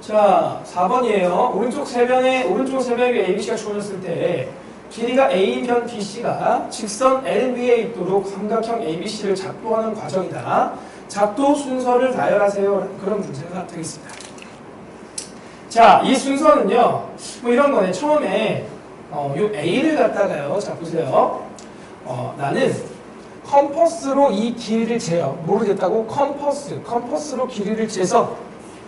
자, 4번이에요. 오른쪽 세 명의 오른쪽 세 명의 ABC가 주어졌을 때 길이가 A인 변 BC가 직선 LB에 있도록 삼각형 ABC를 작도하는 과정이다. 작도 순서를 나열하세요. 그런 문제가 되겠습니다. 자, 이 순서는요. 뭐 이런 거네. 처음에 어, 요 A를 갖다가요. 자, 보세요. 어, 나는 컴퍼스로 이 길이를 재요. 모르겠다고 컴퍼스, 컴퍼스로 길이를 재서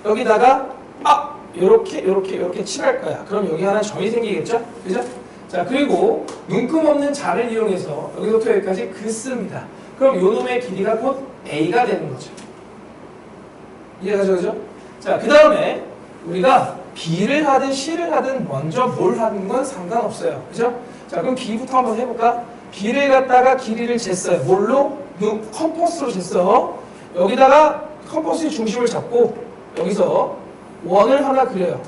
여기다가 아, 요렇게 요렇게 요렇게 칠할 거야. 그럼 여기 하나 점이 생기겠죠? 그죠? 자, 그리고 눈금 없는 자를 이용해서 여기부터 여기까지 긋습니다. 그럼 요 놈의 길이가 곧 A가 되는 거죠. 이해가죠? 그죠? 자, 그 다음에 우리가 B를 하든 C를 하든 먼저 뭘 하는 건 상관없어요. 그죠? 자, 그럼 B부터 한번 해볼까? B를 갖다가 길이를 쟀어요. 뭘로? 눈 컴퍼스로 쟀어. 여기다가 컴퍼스의 중심을 잡고 여기서 원을 하나 그려요.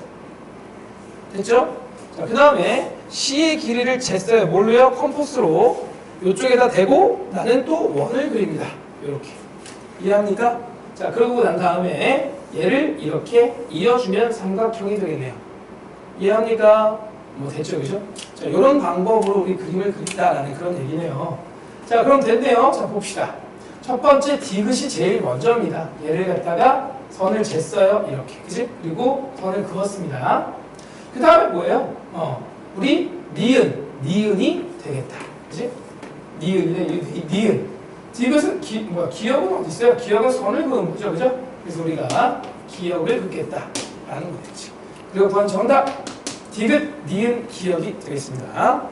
됐죠? 자, 그 다음에 C의 길이를 쟀어요. 뭘로요? 컴퍼스로. 이쪽에다 대고 나는 또 원을 그립니다. 이렇게. 이해합니까? 자, 그러고 난 다음에 얘를 이렇게 이어주면 삼각형이 되겠네요. 이해합니까? 뭐 됐죠, 그죠? 자, 이런 방법으로 우리 그림을 그린다라는 그런 얘기네요. 자, 그럼 됐네요. 자, 봅시다. 첫 번째 디귿이 제일 먼저입니다. 얘를 갖다가 선을 쟀어요. 이렇게. 그지? 그리고 선을 그었습니다. 그 다음에 뭐예요? 어, 우리 니은, 니은이 되겠다. 그지? 니은이네, 이- 니은. 디귿은 기, 뭐야, 기억은 어디 있어요? 기억은 선을 그은 거죠. 그죠? 그래서 우리가 기억을 긋겠다 라는 거겠지. 그리고 번 정답. 디귿, 니은, 기억이 되겠습니다.